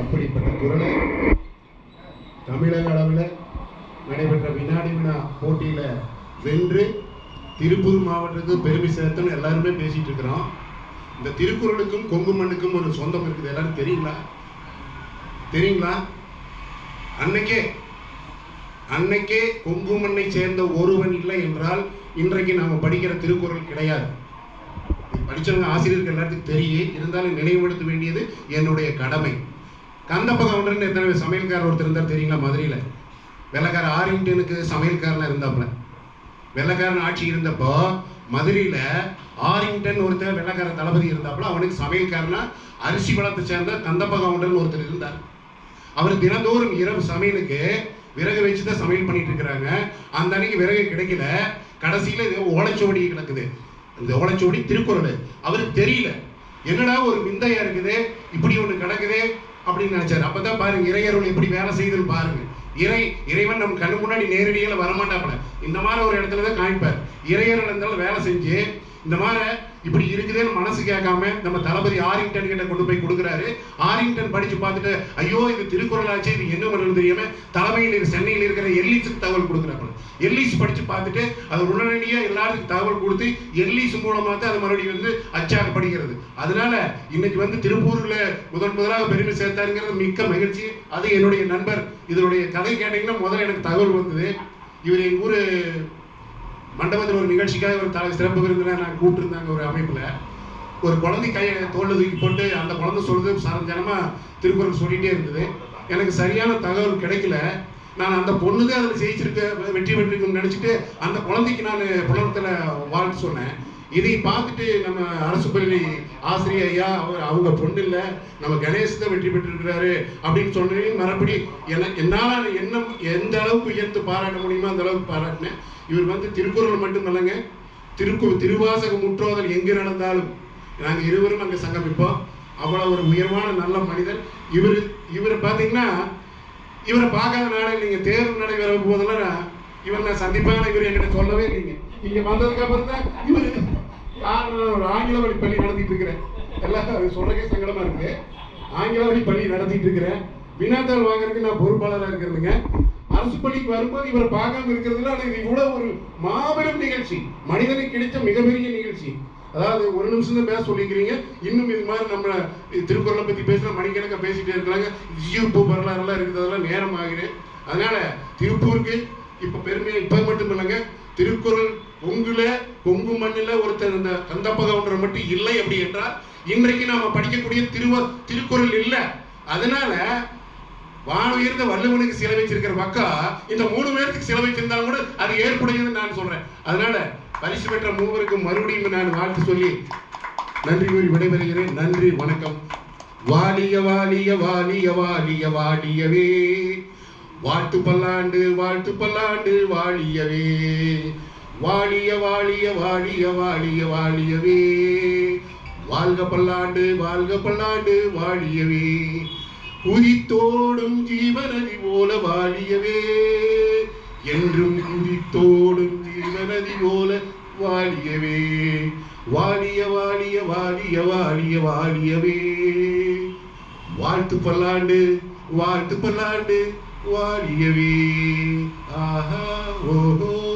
அப்படிப்பட்ட குரலை தமிழக அளவில் நடைபெற்ற வினாடி வினா போட்டியில் வென்று திருப்பூர் மாவட்டத்துக்கு பெருமை சேர்த்துன்னு எல்லாருமே பேசிட்டு இருக்கிறோம். இந்த திருக்குறளுக்கும் கொங்கு மண்ணுக்கும் ஒரு சொந்தம் இருக்குது. எல்லாரும் தெரியுங்களா? தெரியுங்களா? அன்னைக்கே அன்னைக்கே கொங்கு மண்ணை சேர்ந்த ஒருவன் இல்லை என்றால் இன்றைக்கு நாம படிக்கிற திருக்குறள் கிடையாது. படித்தவங்க படிச்சவங்க எல்லாத்துக்கும் தெரியும் இருந்தாலும் நினைவுபடுத்த வேண்டியது என்னுடைய கடமை. கந்தப்ப கவுண்டர்னு எத்தனை சமையல்காரர் ஒருத்தர் இருந்தார் தெரியுங்களா மதுரையில்? வெள்ளக்கார ஆரிங்டனுக்கு சமையல்காரனாக இருந்தாப்புல. வெள்ளக்காரன் ஆட்சி இருந்தப்போ மதுரையில் ஆரிங்டன் ஒருத்தர் வெள்ளக்கார தளபதி இருந்தாப்புல அவனுக்கு சமையல்காரனா அரிசி வளத்தை சேர்ந்த கந்தப்பகவுண்டன் ஒருத்தர் இருந்தார். அவர் தினந்தோறும் இரவு சமையலுக்கு விறகு வச்சு தான் சமையல் பண்ணிட்டு இருக்கிறாங்க. அந்த அன்னைக்கு விறகு கிடைக்கல. கடைசியில் இது ஓலைச்சுவடி கிடக்குது. இந்த ஓலைச்சுவடி திருக்குறள். அவருக்கு தெரியல. என்னடா ஒரு விந்தையா இருக்குது? இப்படி ஒண்ணு கிடக்குது அப்படின்னு நினைச்சாரு. அப்பதான் பாருங்க இறையருள் எப்படி வேலை செய்யுதுன்னு பாருங்க. இறை இறைவன் நம்ம கண்ணு முன்னாடி நேரடியில் வரமாட்டாப்புல. இந்த மாதிரி ஒரு இடத்துல தான் காமிப்பார். இறையருள் இருந்தாலும் வேலை செஞ்சு இந்த மாதிரி இப்படி இருக்குதுன்னு மனசு கேட்காம நம்ம தளபதி ஆரிங்டன் கிட்ட கொண்டு போய் கொடுக்குறாரு ஆரிங்டன் படிச்சு பார்த்துட்டு ஐயோ இது திருக்குறள் ஆச்சு இது என்ன பண்ணுறது தெரியாம தலைமையில் சென்னையில் இருக்கிற எல்லிஸுக்கு தகவல் கொடுக்குறாங்க எல்லிஸ் படிச்சு பார்த்துட்டு அது உடனடியாக எல்லாருக்கும் தகவல் கொடுத்து எல்லிஸ் மூலமா தான் அது மறுபடியும் வந்து அச்சாக்கப்படுகிறது அதனால இன்னைக்கு வந்து திருப்பூர்ல முதன் முதலாக பெருமை சேர்த்தாருங்கிறது மிக்க மகிழ்ச்சி. அது என்னுடைய நண்பர் இதனுடைய கதை கேட்டீங்கன்னா முதல்ல எனக்கு தகவல் வந்தது. இவர் எங்க ஊர் மண்டபத்தில் ஒரு நிகழ்ச்சிக்காக ஒரு தலை சிறப்பு விருந்தினர் நான் கூப்பிட்டுருந்தாங்க ஒரு அமைப்பில். ஒரு குழந்தை கையை தோல்ல தூக்கி போட்டு அந்த குழந்தை சொல்றது சரஞ்சனமா திருக்குறள் சொல்லிட்டே இருந்தது. எனக்கு சரியான தகவல் கிடைக்கல. நான் அந்த பொண்ணு தான் அதில் ஜெயிச்சிருக்க வெற்றி பெற்றிருக்குன்னு நினச்சிட்டு அந்த குழந்தைக்கு நான் புலனத்தில் வாழ்த்து சொன்னேன். இதை பார்த்துட்டு நம்ம அரசு பள்ளி ஆசிரியர் ஐயா அவர் அவங்க பொண்ணு இல்லை நம்ம கணேஷ் தான் வெற்றி பெற்றிருக்கிறாரு அப்படின்னு சொன்னேன் மறுபடி என என்னால் என்ன எந்த அளவுக்கு உயர்த்து பாராட்ட முடியுமோ அந்த அளவுக்கு பாராட்டினேன். இவர் வந்து திருக்குறள் மட்டும் இல்லைங்க திருக்கு திருவாசக முற்றோதல் எங்கு நடந்தாலும் நாங்கள் இருவரும் அங்கே சங்கமிப்போம். அவ்வளோ ஒரு உயர்வான நல்ல மனிதர். இவர் இவர் பார்த்தீங்கன்னா இவரை பார்க்காத நாளை நீங்கள் தேர்வு நடைபெற போதெல்லாம் இவர் நான் சந்திப்பான இவர் என்கிட்ட சொல்லவே இல்லைங்க. இங்க வந்ததுக்கு அப்புறம் தான் இவர் நான் ஒரு ஆங்கில வழி பள்ளி நடத்திட்டு இருக்கிறேன். எல்லாம் சொல்றதே சங்கடமா இருக்கு. ஆங்கில வழி பள்ளி நடத்திட்டு இருக்கிறேன். வினாத்தாள் வாங்குறதுக்கு நான் பொறுப்பாளராக இருக்கிறதுங்க. அரசு பள்ளிக்கு வரும்போது இவரை பார்க்காம இருக்கிறதுல அது இவ்வளவு ஒரு மாபெரும் நிகழ்ச்சி. மனிதனுக்கு கிடைச்ச மிகப்பெரிய நிகழ்ச்சி. அதாவது ஒரு நிமிஷம் தான் பேச சொல்லிக்கிறீங்க. இன்னும் இது மாதிரி நம்ம திருக்குறளை பத்தி பேசுற மணிக்கணக்கா பேசிட்டே இருக்காங்க ஜீவப்பு வரலாறுலாம் இருக்குது. அதெல்லாம் நேரம் ஆகுது அதனால திருப்பூருக்கு இப்ப பெருமையா இப்ப மட்டும் இல்லைங்க. திருக்குறள் கொங்குல கொங்கு மண்ணில் ஒருத்தர் இந்த கந்தப்ப மட்டும் இல்லை அப்படி என்றால் இன்றைக்கு நாம படிக்கக்கூடிய திருவ திருக்குறள் இல்லை. அதனால வானுயர்ந்த வள்ளுவனுக்கு சிலை வச்சிருக்கிற மக்கா இந்த மூணு பேருக்கு சிலை வச்சிருந்தாலும் கூட அது ஏற்புடையதுன்னு நான் சொல்றேன். அதனால பரிசு பெற்ற மூவருக்கும் மறுபடியும் நான் வாழ்த்து சொல்லி நன்றி கூறி விடைபெறுகிறேன். நன்றி வணக்கம். வாலிய வாலிய வாலிய வாலிய வாலியவே. வாழ்த்து பல்லாண்டு வாழ்த்து பல்லாண்டு வாழியவே வாழிய வாழிய வாழிய வாழிய வாழியவே வாழ்க பல்லாண்டு வாழ்க பல்லாண்டு வாழியவே குதித்தோடும் ஜீவநதி போல வாழியவே என்றும் குதித்தோடும் ஜீவநதி போல வாழியவே வாழிய வாழிய வாழிய வாழிய வாழியவே. வாழ்த்து பல்லாண்டு வாழ்த்து பல்லாண்டு வாழியவே. ஆஹா ஓஹோ.